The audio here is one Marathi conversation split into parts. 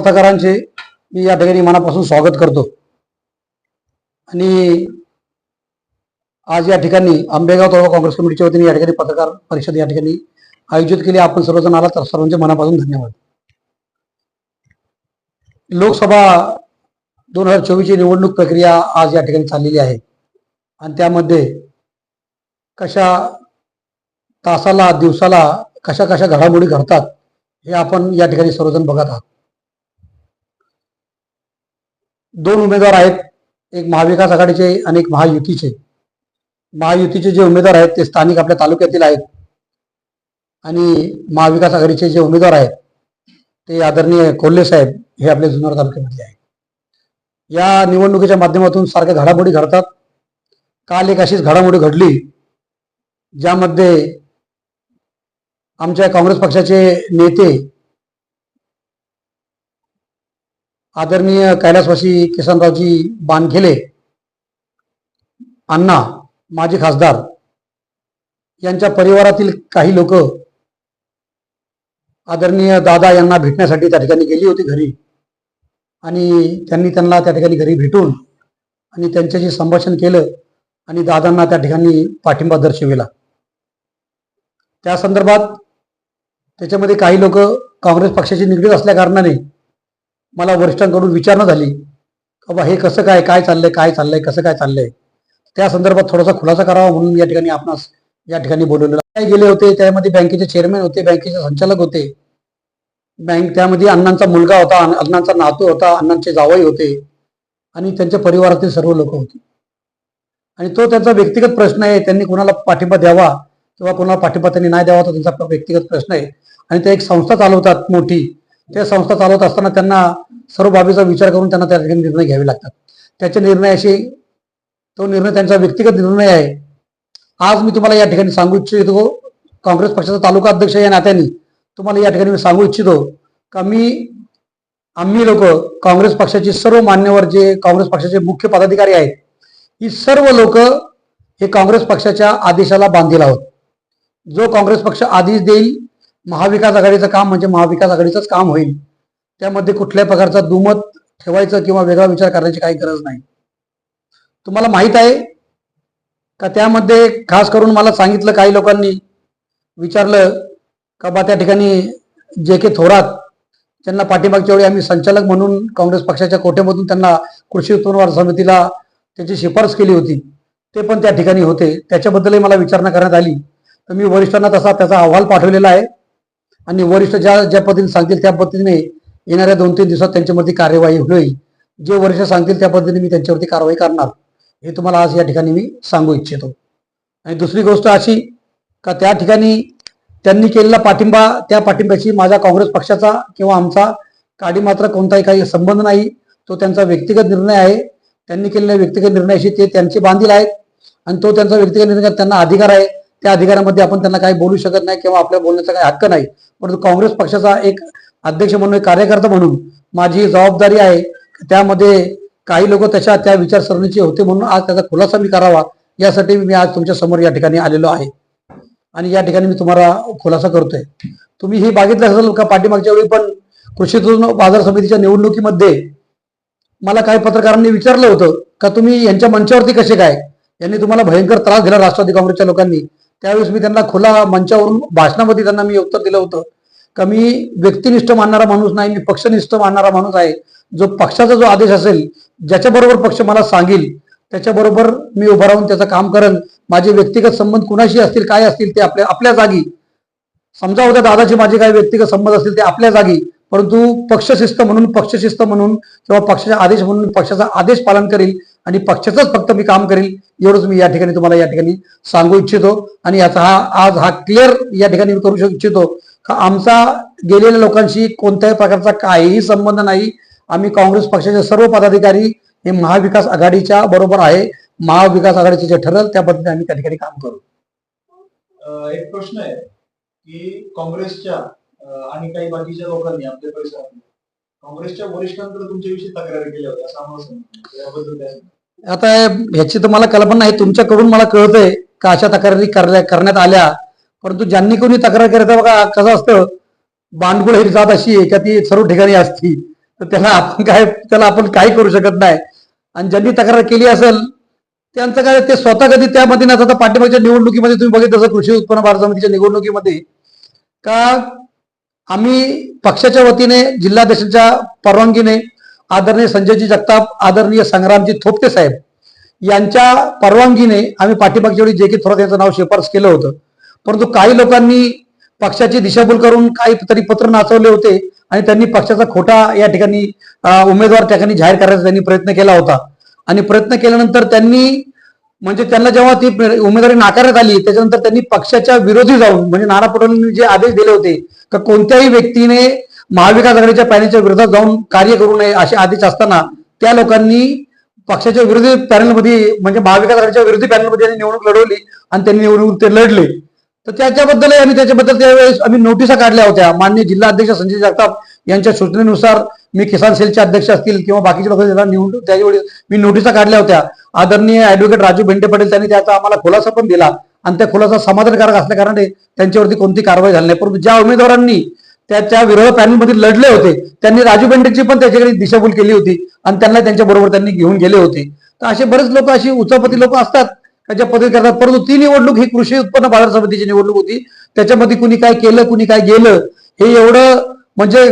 पत्रकारांचे मी या ठिकाणी मनापासून स्वागत करतो. आणि आज या ठिकाणी आंबेगाव तालुका काँग्रेस कमिटीच्या वतीने या ठिकाणी पत्रकार परिषद या ठिकाणी आयोजित केली. आपण सर्वजण आला तर सर्वांचे मनापासून धन्यवाद. लोकसभा दोन हजार चोवीसची निवडणूक प्रक्रिया आज या ठिकाणी चाललेली आहे. आणि त्यामध्ये कशा तासाला दिवसाला कशा कशा घडामोडी घडतात हे आपण या ठिकाणी सर्वजण बघत आहात. दोन उमेदवार आहेत एक महाविकास आघाडीचे आणि एक महायुतीचे. महायुतीचे जे उमेदवार आहेत ते स्थानिक आपल्या तालुक्यातील आहेत. आणि महाविकास आघाडीचे जे उमेदवार आहेत ते आदरणीय कोल्हे साहेब हे आपल्या जुन्नर तालुक्यामधले आहेत. या निवडणुकीच्या माध्यमातून सारख्या घडामोडी घडतात. काल एक अशीच घडामोडी घडली ज्यामध्ये आमच्या काँग्रेस पक्षाचे नेते आदरणीय कैलासवासी किसनरावजी बानखेले अण्णा माजी खासदार यांच्या परिवारातील काही लोक आदरणीय दादा यांना भेटण्यासाठी त्या ठिकाणी गेली होती घरी. आणि त्यांनी त्यांना त्या ठिकाणी घरी भेटून आणि त्यांच्याशी संभाषण केलं आणि दादांना त्या ठिकाणी पाठिंबा दर्शविला. त्या संदर्भात त्याच्यामध्ये काही लोक काँग्रेस पक्षाशी निगडीत असल्या कारणाने मला वरिष्ठांकडून विचारणा झाली. का बा हे कसं काय काय चाललंय काय चाललंय कसं काय चाललंय? त्या संदर्भात थोडासा खुलासा करावा म्हणून या ठिकाणी आपणास या ठिकाणी बोलवलेलं काय गेले होते? त्यामध्ये बँकेचे चेअरमॅन होते बँकेचे संचालक होते. बँक त्यामध्ये अण्णांचा मुलगा होता अण्णांचा नातू होता अण्णांचे जावई होते आणि त्यांच्या परिवारातील सर्व लोक होते. आणि तो त्यांचा व्यक्तिगत प्रश्न आहे त्यांनी कोणाला पाठिंबा द्यावा किंवा कोणाला पाठिंबा त्यांनी नाही द्यावा तो त्यांचा व्यक्तिगत प्रश्न आहे. आणि ते एक संस्था चालवतात मोठी त्या संस्था चालवत असताना त्यांना सर्व बाबीचा विचार करून त्यांना त्या ठिकाणी निर्णय घ्यावे लागतात. त्याचे निर्णयाशी तो निर्णय त्यांचा व्यक्तिगत निर्णय आहे. आज मी तुम्हाला या ठिकाणी सांगू इच्छितो काँग्रेस पक्षाचा तालुका अध्यक्ष या नात्याने तुम्हाला या ठिकाणी मी सांगू इच्छितो का मी आम्ही लोक काँग्रेस पक्षाचे सर्व मान्यवर जे काँग्रेस पक्षाचे मुख्य पदाधिकारी आहेत ही सर्व लोक हे काँग्रेस पक्षाच्या आदेशाला बांधील आहोत. जो काँग्रेस पक्ष आदेश देईल महाविकास आघाडीचं काम म्हणजे महाविकास आघाडीचंच काम होईल. त्यामध्ये कुठल्याही प्रकारचा दुमत ठेवायचं किंवा वेगळा विचार करण्याची काही गरज नाही. तुम्हाला माहीत आहे का त्यामध्ये खास करून मला सांगितलं काही लोकांनी विचारलं का बा त्या ठिकाणी जे के थोरात त्यांना पाठीमागच्या वेळी आम्ही संचालक म्हणून काँग्रेस पक्षाच्या कोठेमधून त्यांना कृषी उत्पन्न समितीला त्याची शिफारस केली होती. ते पण त्या ठिकाणी होते. त्याच्याबद्दलही मला विचारणा करण्यात आली. तर मी वरिष्ठांना तसा त्याचा अहवाल पाठवलेला आहे. आणि वरिष्ठ ज्या ज्या पद्धतीने सांगतील त्या पद्धतीने येणाऱ्या दोन तीन दिवसात त्यांच्यावरती कार्यवाही होईल. जे वरिष्ठ सांगतील त्या पद्धतीने मी त्यांच्यावरती कारवाई करणार. हे तुम्हाला आज या ठिकाणी मी सांगू इच्छितो. आणि दुसरी गोष्ट अशी का त्या ठिकाणी त्यांनी केलेला पाठिंबा त्या पाठिंब्याशी माझ्या काँग्रेस पक्षाचा किंवा आमचा काडी मात्र कोणताही काही संबंध नाही. तो त्यांचा व्यक्तिगत निर्णय आहे. त्यांनी केलेल्या व्यक्तिगत निर्णयाशी ते त्यांचे बांधील आहेत. आणि तो त्यांचा व्यक्तिगत निर्णय त्यांना अधिकार आहे. त्या अधिकारामध्ये आपण त्यांना काही बोलू शकत नाही किंवा आपल्या बोलण्याचा काही हक्क नाही. परंतु काँग्रेस पक्षाचा एक अध्यक्ष म्हणून एक कार्यकर्ता म्हणून माझी जबाबदारी आहे. त्यामध्ये काही लोक त्याच्या त्या विचारसरणीचे होते म्हणून आज त्याचा खुलासा मी करावा यासाठी मी आज तुमच्यासमोर या ठिकाणी आलेलो आहे. आणि या ठिकाणी मी तुम्हाला खुलासा करतोय. तुम्ही हे बघितलं असेल का पाठीमागच्या वेळी पण कृषी बाजार समितीच्या निवडणुकीमध्ये मला काही पत्रकारांनी विचारलं होतं का तुम्ही यांच्या मंचावरती कसे काय? यांनी तुम्हाला भयंकर त्रास दिला राष्ट्रवादी काँग्रेसच्या लोकांनी. त्यावेळेस मी त्यांना खुला मंचावरून भाषणामध्ये त्यांना मी उत्तर दिलं होतं. का मी व्यक्तिनिष्ठ मानणारा माणूस नाही मी पक्षनिष्ठ मानणारा माणूस आहे. जो पक्षाचा जो आदेश असेल ज्याच्याबरोबर पक्ष मला सांगेल त्याच्याबरोबर मी उभं राहून त्याचं काम करेन. माझे व्यक्तिगत संबंध कुणाशी असतील काय असतील ते आपल्या आपल्या जागी. समजा उद्या दादाचे माझे काही व्यक्तिगत संबंध असतील ते आपल्या जागी. परंतु पक्षशिस्त म्हणून पक्षशिस्त म्हणून किंवा पक्षाचा आदेश म्हणून पक्षाचा आदेश पालन करील आणि पक्षाचंच फक्त मी काम करील एवढंच मी या ठिकाणी तुम्हाला या ठिकाणी सांगू इच्छितो. आणि याचा हा आज हा क्लिअर या ठिकाणी मी करू इच्छितो का आमचा गेलेल्या लोकांशी कोणत्याही प्रकारचा काहीही संबंध नाही. आम्ही काँग्रेस पक्षाचे सर्व पदाधिकारी हे महाविकास आघाडीच्या बरोबर आहे. महाविकास आघाडीचे जे ठरेल त्या पद्धतीने आम्ही त्या ठिकाणी काम करू. एक प्रश्न आहे की काँग्रेसच्या आणि काही बाकीच्या लोकांनी आपल्या परिसरात काँग्रेसच्या वरिष्ठांकडे तुमच्याविषयी तक्रारी केल्या होत्या असं आम्हाला याबद्दल काय आता ह्याची तर मला कल्पना आहे तुमच्याकडून मला कळतंय का अशा तक्रारी करल्या- करण्यात आल्या. परंतु ज्यांनी कोणी तक्रार करायचा बघा कसं असतं बांडगुळ ही जात अशी आहे का ती सर्व ठिकाणी असती. तर त्याला आपण काय त्याला आपण काही करू शकत नाही. आणि ज्यांनी तक्रार केली असेल त्यांचं काय ते स्वतः कधी त्यामध्ये नसतात पाठिंबाच्या निवडणुकीमध्ये तुम्ही बघितलं कृषी उत्पन्न बाजार समितीच्या निवडणुकीमध्ये का आम्ही पक्षाच्या वतीने जिल्हाध्यक्षांच्या परवानगीने आदरणीय संजयजी जगताप आदरणीय संग्रामजी थोपटे साहेब यांच्या परवानगीने आम्ही पाठीमागच्या वेळी जे की थोरात यांचं नाव शिफारस केलं होतं. परंतु काही लोकांनी पक्षाची दिशाभूल करून काही तरी पत्र नाचवले होते आणि त्यांनी पक्षाचा खोटा या ठिकाणी उमेदवार त्या ठिकाणी जाहीर करायचा त्यांनी प्रयत्न केला होता. आणि प्रयत्न केल्यानंतर त्यांनी म्हणजे त्यांना जेव्हा ती उमेदवारी नाकारण्यात आली त्याच्यानंतर त्यांनी पक्षाच्या विरोधी जाऊन म्हणजे नाना पटोलेंनी जे आदेश दिले होते का कोणत्याही व्यक्तीने महाविकास आघाडीच्या पॅनलच्या विरोधात जाऊन कार्य करू नये असे आदेश असताना त्या लोकांनी पक्षाच्या विरोधी पॅनलमध्ये म्हणजे महाविकास आघाडीच्या विरोधी पॅनलमध्ये निवडणूक लढवली आणि त्यांनी निवडणूक ते लढले. तर त्याच्याबद्दल आणि त्याच्याबद्दल त्यावेळेस आम्ही नोटिसा काढल्या होत्या. माननीय जिल्हा अध्यक्ष संजय जगताप यांच्या सूचनेनुसार मी किसान सेलचे अध्यक्ष असतील किंवा बाकीचे लोक ज्यांना निवडून त्यावेळी मी नोटिसा काढल्या होत्या. आदरणीय ऍडव्होकेट राजू भेंडे पटेल त्यांनी त्याचा आम्हाला खुलासा पण दिला. आणि त्या खुलासा समाधानकारक असल्याकारणाने त्यांच्यावरती कोणती कारवाई झाली नाही. परंतु ज्या उमेदवारांनी त्याच्या विरोध पॅनलमध्ये लढले होते त्यांनी राजू बेंडेची पण त्याच्याकडे दिशाभूल केली होती आणि त्यांना त्यांच्या बरोबर त्यांनी घेऊन गेले होते. तर असे बरेच लोक अशी उचापती लोक असतात का ज्या पद्धती करतात. परंतु ती निवडणूक ही कृषी उत्पन्न बाजार समितीची निवडणूक होती. त्याच्यामध्ये कुणी काय केलं कुणी काय गेलं हे एवढं म्हणजे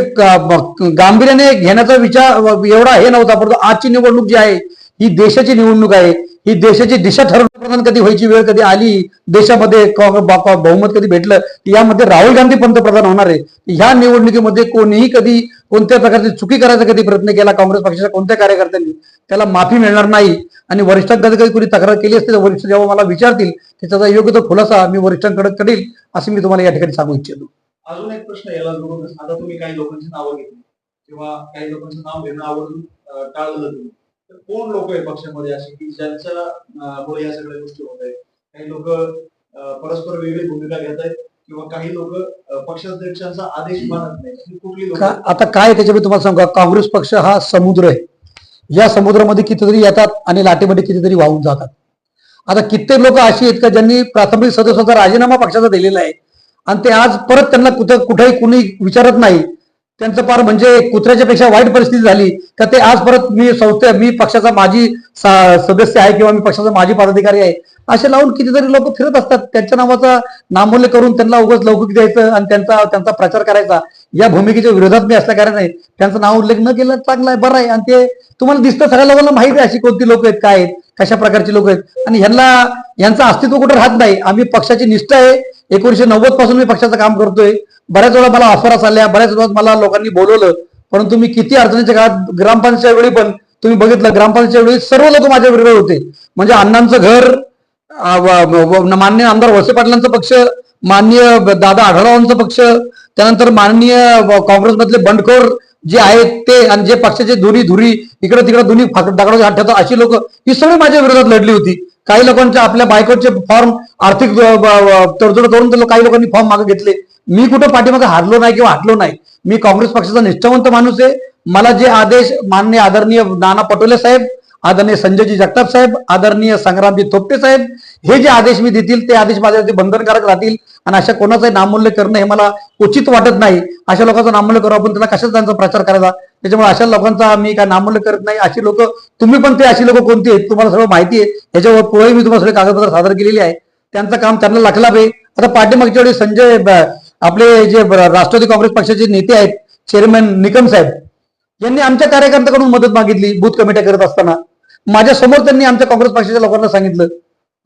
गांभीर्याने घेण्याचा विचार एवढा हे नव्हता. परंतु आजची निवडणूक जी आहे ही देशाची निवडणूक आहे. ही देशाची दिशा ठरवून कधी व्हायची वेळ कधी आली देशामध्ये बहुमत कधी भेटलं यामध्ये राहुल गांधी पंतप्रधान होणार आहे. ह्या निवडणुकीमध्ये कोणीही कधी कोणत्या प्रकारची चुकी करायचा कधी प्रयत्न केला काँग्रेस पक्षाच्या कोणत्या कार्यकर्त्यांनी? त्याला माफी मिळणार नाही. आणि वरिष्ठांकडे कधी कोणी तक्रार केली असते तर वरिष्ठ जेव्हा मला विचारतील की त्याचा योग्य तो खुलासा मी वरिष्ठांकडे करेल असं मी तुम्हाला या ठिकाणी सांगू इच्छितो. अजून एक प्रश्न याला आता तुम्ही काही लोकांची नावं घेतली. किंवा काही लोकांचं नाव घेणं आवडून टाळलं तुम्ही. कोण लोक आहेत पक्षामध्ये असे की ज्यांच्या मुळे या सगळ्या गोष्टी होत आहेत? काही लोक परस्पर वेगळी भूमिका घेत आहेत किंवा काही लोक पक्षाध्यक्षांचा आदेश मानत नाही कुठली आता काय त्याच्यामध्ये तुम्हाला सांगू काँग्रेस पक्ष हा समुद्र आहे. या समुद्रामध्ये कितीतरी येतात आणि लाटेमध्ये कितीतरी वाहून जातात. आता कित्येक लोक अशी आहेत का ज्यांनी प्राथमिक सदस्याचा राजीनामा पक्षाचा दिलेला आहे आणि ते आज परत त्यांना कुठं कुठेही कुणी विचारत नाही त्यांचं फार म्हणजे कुत्र्याच्या पेक्षा वाईट परिस्थिती झाली. का ते आज परत मी संस्थे मी पक्षाचा माजी सदस्य आहे किंवा मी पक्षाचा माजी पदाधिकारी आहे. असे लावून कितीतरी लोक फिरत असतात. त्यांच्या नावाचा नामूल्य करून त्यांना उगाच लौकिक द्यायचं आणि त्यांचा त्यांचा प्रचार करायचा. या भूमिकेच्या विरोधात मी असल्या कारणाने त्यांचं नाव उल्लेख न केलं चांगलं आहे बरं आहे. आणि ते तुम्हाला दिसतं सगळ्या लोकांना माहिती आहे अशी कोणती लोक आहेत काय आहेत कशा प्रकारची लोक आहेत. आणि ह्यांना यांचं अस्तित्व कुठं राहत नाही. आम्ही पक्षाची निष्ठा आहे. एकोणीशे नव्वदपासून मी पक्षाचं काम करतोय. बऱ्याच वेळा मला ऑफर आल्या बऱ्याच वेळा मला लोकांनी बोलवलं. परंतु मी किती अडचणीच्या काळात ग्रामपंचायत वेळी पण तुम्ही बघितलं ग्रामपंचायत वेळी सर्व लोक माझ्या विरोधात होते. म्हणजे अण्णांचं घर मान्य आमदार वळसे पाटलांचा पक्ष माननीय दादा आढळरावांचा पक्ष त्यानंतर माननीय काँग्रेसमधले बंडखोर जे आहेत ते आणि जे पक्षाचे धुरी धुरी इकडे तिकडे दोन्ही दगडाचे हात ठेवतात अशी लोक ही सगळी माझ्या विरोधात लढली होती. काही लोकांच्या आपल्या बायकोचे फॉर्म आर्थिक तडजोड करून काही लोकांनी फॉर्म मागे घेतले. मी कुठं पाठीमागे हारलो नाही किंवा हटलो नाही. मी काँग्रेस पक्षाचा निष्ठावंत माणूस आहे. मला जे आदेश माननीय आदरणीय नाना पटोले साहेब आदरणीय संजयजी जगताप साहेब आदरणीय संग्रामजी थोपटे साहेब हे जे आदेश मी देतील ते आदेश माझ्यासाठी बंधनकारक राहतील आणि अशा कोणाचंही नामूल्य करणं हे मला उचित वाटत नाही. अशा लोकांचं नामूल्य करू आपण त्याला कशाच त्यांचा प्रचार करायचा? त्याच्यामुळे अशा लोकांचा मी काय नामूल्य करत नाही. अशी लोक तुम्ही पण ते अशी लोक कोणती आहेत? तुम्हाला सगळं माहिती आहे. याच्यावर पुढे मी तुम्हाला सगळे कागदपत्र सादर केलेली आहे. त्यांचं काम त्यांना लागला बे. आता पाठीमागच्या वेळी संजय आपले जे राष्ट्रवादी काँग्रेस पक्षाचे नेते आहेत चेअरमॅन निकम साहेब यांनी आमच्या कार्यकर्त्याकडून मदत मागितली बूथ कमिट्या करत असताना. माझ्यासमोर त्यांनी आमच्या काँग्रेस पक्षाच्या लोकांना सांगितलं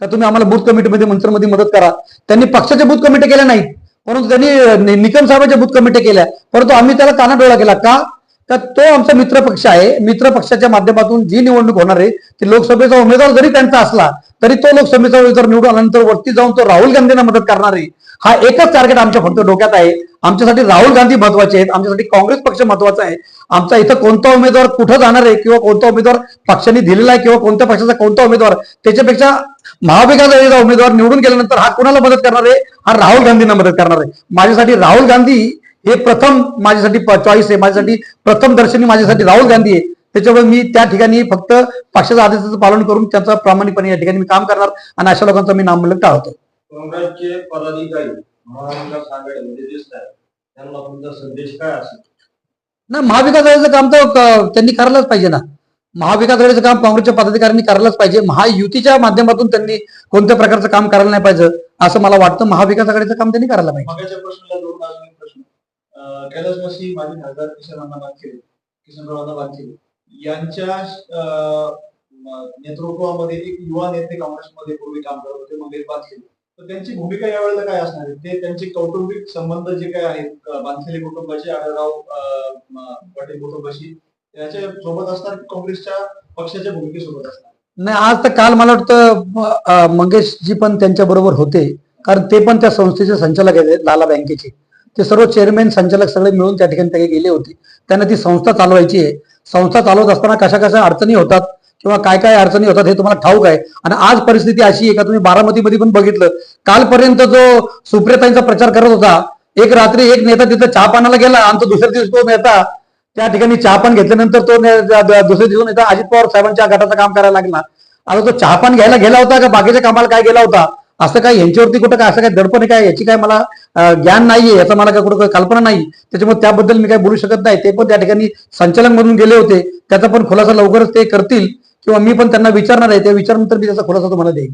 का तुम्ही आम्हाला बूथ कमिटीमध्ये मंचरमध्ये मदत करा. त्यांनी पक्षाच्या बूथ कमिट्या केल्या नाहीत परंतु त्यांनी निकम साहेबांच्या बूथ कमिट्या केल्या. परंतु आम्ही त्याला कानाडोळा केला. का? का तो आमचा मित्र पक्ष आहे. मित्र पक्षाच्या माध्यमातून जी निवडणूक होणार आहे ती लोकसभेचा उमेदवार जरी त्यांचा असला तरी तो लोकसभेचा उमेदवार निवडून आल्यानंतर वरती जाऊन तो राहुल गांधींना मदत करणार आहे. हा एकच टार्गेट आमच्या फक्त डोक्यात आहे. आमच्यासाठी राहुल गांधी महत्त्वाचे आहेत आमच्यासाठी काँग्रेस पक्ष महत्त्वाचा आहे. आमचा इथं कोणता उमेदवार कुठं जाणार आहे किंवा कोणता उमेदवार पक्षाने दिलेला आहे किंवा कोणत्या पक्षाचा कोणता उमेदवार त्याच्यापेक्षा महाविकास आघाडीचा उमेदवार निवडून गेल्यानंतर हा कुणाला मदत करणार आहे? हा राहुल गांधींना मदत करणार आहे. माझ्यासाठी राहुल गांधी हे प्रथम माझ्यासाठी चॉईस आहे. माझ्यासाठी प्रथम दर्शनी माझ्यासाठी राहुल गांधी आहे. त्याच्यामुळे मी त्या ठिकाणी फक्त पक्षाच्या आदेशाचं पालन करून त्यांचा प्रामाणिकपणे या ठिकाणी मी काम करणार आणि अशा लोकांचा मी नामूल्य टाळतो काँग्रेसचे पदाधिकारी महाविकास आघाडीमध्ये दिसत आहेत त्यांना तुमचा संदेश काय असेल? नाही महाविकास आघाडीचं काम तर क- त्यांनी करायलाच पाहिजे ना. महाविकास आघाडीचं काम काँग्रेसच्या पदाधिकाऱ्यांनी करायलाच पाहिजे. महायुतीच्या माध्यमातून त्यांनी कोणत्या प्रकारचं काम करायला नाही पाहिजे असं मला वाटतं. महाविकास आघाडीचं काम त्यांनी करायला पाहिजे. मगाच्या प्रश्नाला जोडून अजून एक प्रश्न. अं, माजी खासदार यांच्या अं, म- नेतृत्वामध्ये एक युवा नेते काँग्रेसमध्ये पूर्वी काम करत होते मंगेश बांधकेले तर त्यांची भूमिका यावेळेला काय असणार आहे? ते त्यांचे कौटुंबिक संबंध जे काय आहेत बांधलेली कुटुंबाचे आढळराव पाटील कुटुंबाशी याच्या सोबत असणार काँग्रेसच्या पक्षाच्या भूमिकेसोबत असणार? नाही आज तर काल मला वाटतं मंगेशजी पण त्यांच्या बरोबर होते. कारण ते पण त्या संस्थेचे संचालक आहेत लाला बँकेचे. ते सर्व चेअरमॅन संचालक सगळे मिळून त्या ठिकाणी गेले होते. त्यांना ती संस्था चालवायची आहे. संस्था चालवत असताना कशा कशा अडचणी होतात किंवा काय काय अडचणी होतात हे तुम्हाला ठाऊक आहे. आणि आज परिस्थिती अशी आहे का तुम्ही बारामतीमध्ये पण बघितलं. कालपर्यंत जो सुप्रियताईंचा प्रचार करत होता एक रात्री एक नेता तिथं चहा पाण्याला गेला आणि तो दुसऱ्या दिवशी तो नेता त्या ठिकाणी चहापान घेतल्यानंतर तो दुसऱ्या दिवशी नेता अजित पवार साहेबांच्या गटाचं काम करायला लागला. आता तो चहापान घ्यायला गेला होता का बाकीच्या कामाला काय गेला होता? असं काय यांच्यावरती कुठं काय असं काय दडपण आहे काय? याची काय मला ज्ञान नाहीये याचं मला काय कुठं काही कल्पना नाही. त्याच्यामुळे त्याबद्दल मी काय बोलू शकत नाही. ते पण त्या ठिकाणी संचालक म्हणून गेले होते. त्याचा पण खुलासा लवकरच ते करतील. किंवा मी पण त्यांना विचारणार आहे त्या विचारनंतर मी त्याचा खुलासा तुम्हाला देईन.